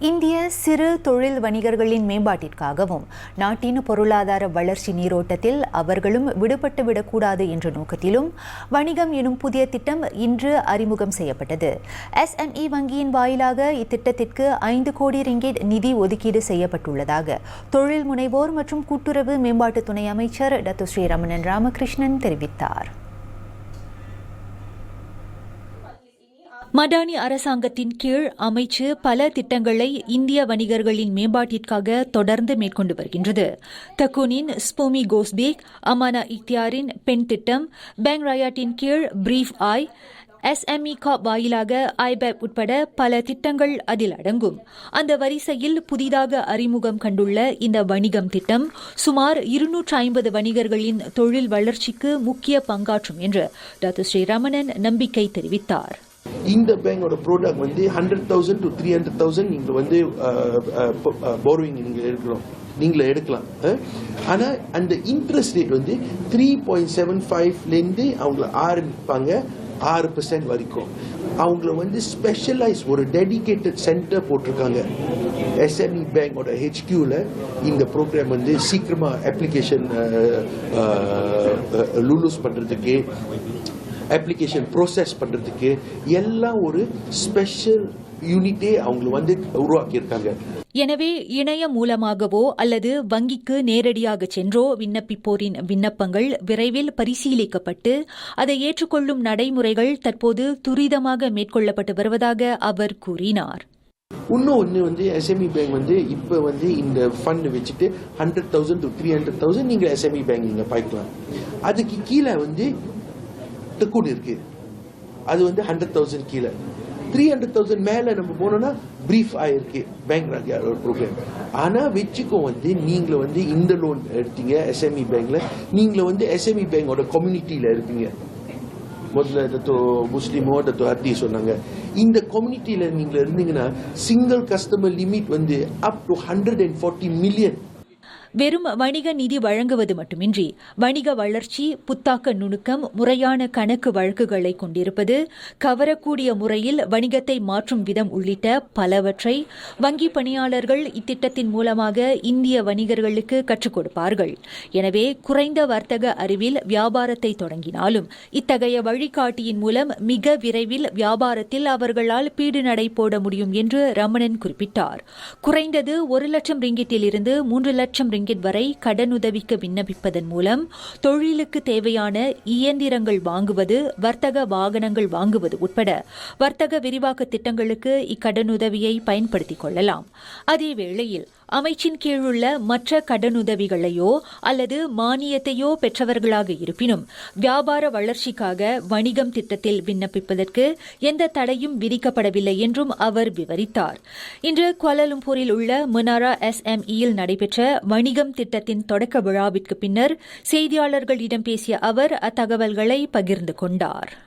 இந்திய சிறு தொழில் வணிகர்களின் மேம்பாட்டிற்காகவும் நாட்டின் பொருளாதார வளர்ச்சி நீரோட்டத்தில் அவர்களும் விடுபட்டு விடக்கூடாது என்ற நோக்கத்திலும் வணிகம் எனும் புதிய திட்டம் இன்று அறிமுகம் செய்யப்பட்டது. எஸ்எம்இ வங்கியின் வாயிலாக இத்திட்டத்திற்கு ஐந்து கோடி ரிங்கெட் நிதி ஒதுக்கீடு செய்யப்பட்டுள்ளதாக தொழில் முனைவோர் மற்றும் கூட்டுறவு மேம்பாட்டு துணை அமைச்சர் டத்து ஸ்ரீரமணன் ராமகிருஷ்ணன் தெரிவித்தார். மடானி அரசாங்கத்தின் கீழ் அமைச்சு பல திட்டங்களை இந்திய வணிகர்களின் மேம்பாட்டிற்காக தொடர்ந்து மேற்கொண்டு வருகின்றது. தக்குனின் ஸ்போமி கோஸ்பேக் அமானா இக்தியாரின் பெண் திட்டம் பேங்க் ராயாட்டின் கீழ் பிரீஃப் ஆய் எஸ்எம்இ காப் வாயிலாக ஐபேப் உட்பட பல திட்டங்கள் அதில் அடங்கும். அந்த வரிசையில் புதிதாக அறிமுகம் கண்டுள்ள இந்த வணிகம் திட்டம் சுமார் இருநூற்று ஐம்பது வணிகர்களின் தொழில் வளர்ச்சிக்கு முக்கிய பங்காற்றும் என்று டாக்டர் ஸ்ரீரமணன் நம்பிக்கை தெரிவித்தார். இந்த பேங்கோட ப்ராடக்ட் வந்து hundred thousand to three hundred thousand நீங்கள் வந்து போர்விங் நீங்கள் எடுக்கலாம். நீங்களே எடுக்கலாம். ஆனால் அந்த இன்ட்ரெஸ்ட் ரேட் வந்து த்ரீ பாயிண்ட் செவன் ஃபைவ்லேருந்து அவங்கள ஆரம்பிப்பாங்க ஆறு பெர்சன்ட் வரைக்கும். அவங்கள வந்து ஸ்பெஷலைஸ் ஒரு டெடிகேட்டட் சென்டர் போட்டிருக்காங்க. எஸ்எம்இ பேங்கோட ஹெச்கியூவில் இந்த ப்ரோக்ராம் வந்து சீக்கிரமாக அப்ளிகேஷன் லூலூஸ் பண்ணுறதுக்கு அப்ளிகேஷன் ப்ரோசஸ் பண்ணுறதுக்கு எல்லாம் ஒரு ஸ்பெஷல் யூனிட்டே அவங்க வந்து உருவாக்கியிருக்காங்க. எனவே இணையம் மூலமாகவோ அல்லது வங்கிக்கு நேரடியாக சென்றோ விண்ணப்பிப்போரின் விண்ணப்பங்கள் விரைவில் பரிசீலிக்கப்பட்டு அதை ஏற்றுக்கொள்ளும் நடைமுறைகள் தற்போது துரிதமாக மேற்கொள்ளப்பட்டு வருவதாக அவர் கூறினார். இன்னும் ஒன்று வந்து எஸ்எம்இ பேங்க் வந்து இப்போ வந்து இந்த ஃபண்ட் வச்சுட்டு hundred thousand to three hundred thousand நீங்கள் எஸ்எம்இ பேங்க் நீங்கள் பாய்க்கலாம். அதுக்கு கீழே வந்து டெக்கூன் இருக்கு. அது வந்து ஹண்ட்ரட் தௌசண்ட் கீழே. த்ரீ ஹண்ட்ரட் தௌசண்ட் மேலே நம்ம போனோம்னா ப்ரீஃப் ஆயிருக்கு. பேங்க் ஒரு ப்ரோக்ராம் ஆனால் வச்சுக்கோ வந்து நீங்களை வந்து இந்த லோன் எடுத்தீங்க எஸ்எம்இ பேங்க்ல நீங்களை வந்து எஸ்எம்இ பேங்கோட கம்யூனிட்டியில் இருப்பீங்க முதல்ல தத்துவ முஸ்லீமோ தத்துவ ஹத்தி சொன்னாங்க. இந்த கம்யூனிட்டியில் நீங்கள் இருந்தீங்கன்னா சிங்கிள் கஸ்டமர் லிமிட் வந்து up to hundred and forty million வெறும் வணிக நிதி வழங்குவது மட்டுமின்றி வணிக வளர்ச்சி புத்தாக்க நுணுக்கம் முறையான கணக்கு வழக்குகளை கொண்டிருப்பது கவரக்கூடிய முறையில் வணிகத்தை மாற்றும் விதம் உள்ளிட்ட பலவற்றை வங்கி பணியாளர்கள் இத்திட்டத்தின் மூலமாக இந்திய வணிகர்களுக்கு கற்றுக் கொடுப்பார்கள். எனவே குறைந்த வர்த்தக அறிவில் வியாபாரத்தை தொடங்கினாலும் இத்தகைய வழிகாட்டியின் மூலம் மிக விரைவில் வியாபாரத்தில் அவர்களால் பீடு நடை போட முடியும் என்று ரமணன் குறிப்பிட்டார். குறைந்தது ஒரு லட்சம் ரிங்கிட்டிலிருந்து மூன்று லட்சம் ரிங்கிட் வரை கடனுதவிக்கு விண்ணப்பிப்பதன் மூலம் தொழிலுக்கு தேவையான இயந்திரங்கள் வாங்குவது வர்த்தக வாகனங்கள் வாங்குவது உட்பட வர்த்தக விரிவாக்க திட்டங்களுக்கு இக்கடனுதவியை பயன்படுத்திக் கொள்ளலாம். அதேவேளையில் அமைச்சின் கீழுள்ள மற்ற கடனுதவிகளையோ அல்லது மானியத்தையோ பெற்றவர்களாக இருப்பினும் வியாபார வளர்ச்சிக்காக வணிகம் திட்டத்தில் விண்ணப்பிப்பதற்கு எந்த தடையும் விதிக்கப்படவில்லை என்றும் அவர் விவரித்தார். இன்று குவாலலும்பூரில் உள்ள முனாரா எஸ்எம்இயில் நடைபெற்ற வணிகம் திட்டத்தின் தொடக்க விழாவிற்கு பின்னர் செய்தியாளர்களிடம் பேசிய அவர் அத்தகவல்களை பகிர்ந்து கொண்டார்.